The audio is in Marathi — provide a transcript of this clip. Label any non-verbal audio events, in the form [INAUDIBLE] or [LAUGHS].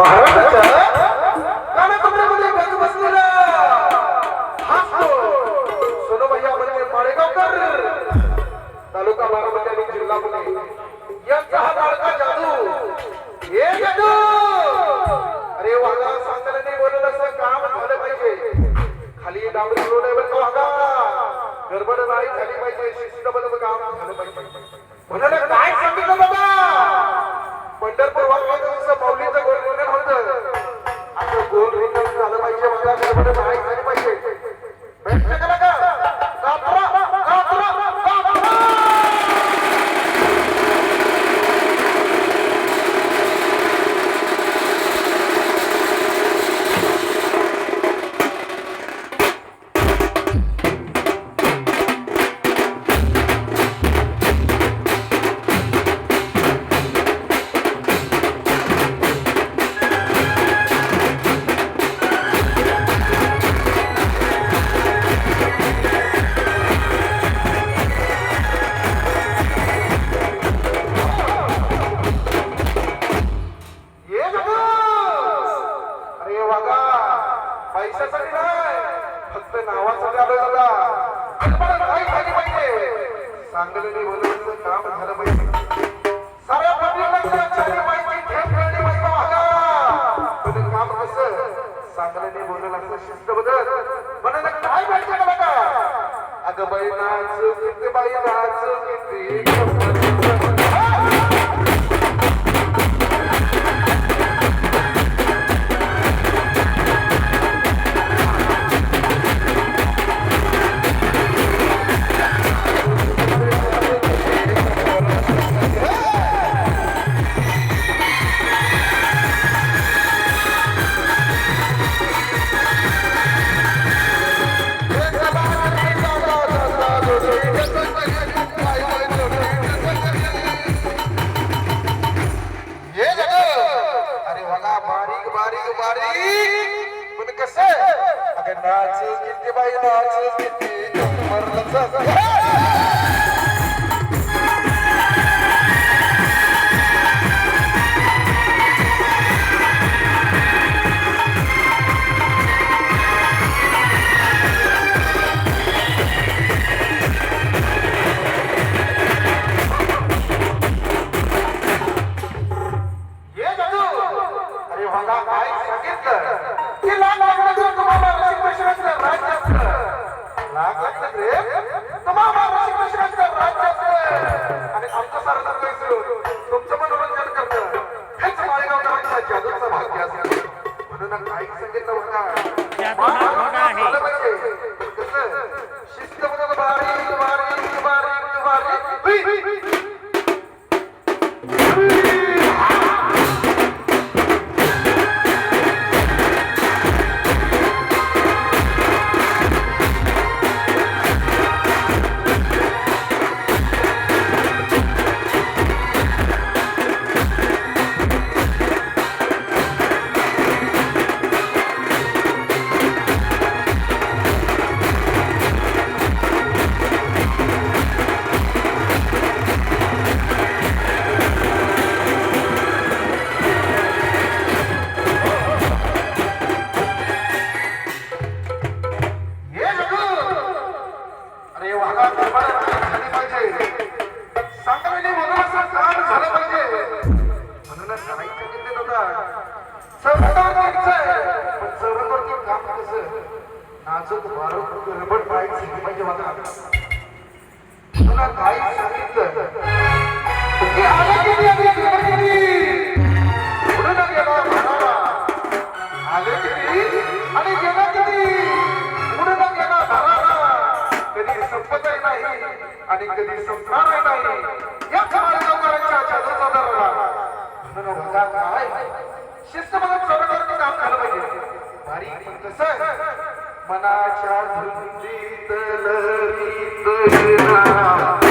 महाराजांच्या कानाकोपऱ्यामध्ये बस बसलेला सोनोभैया म्हणजे माळेगावकर. तालुका बारामती आणि जिल्हा पुणे. यांचा हा नावासाठी नाही झाली पाहिजे. सांगलेली काम झालं पाहिजे. साऱ्या पब्लिकला माहिती थेट कळली पाहिजे पण काम कसं? सांगलेली बोलवलं असं शिस्त बदल? म्हणाले काय पाहिजे का अगं बाई नाच किती बाई नाच किती. बारीक पण कस? अगं नाच किती बाई नाच किती मरलं Thank [LAUGHS] you. सांगितले पण चौकटावरती काम कसं नाजूक बारूक गडबड पाहिजे झाली पाहिजे तुला काही सांगितलं आलं किती गेला म्हणाला किती आणि गेला किती गेला धराला कधी संपतही नाही आणि कधी संपणार नाही या काळात कसं मनाच्या धुंदीत लहरीत गेला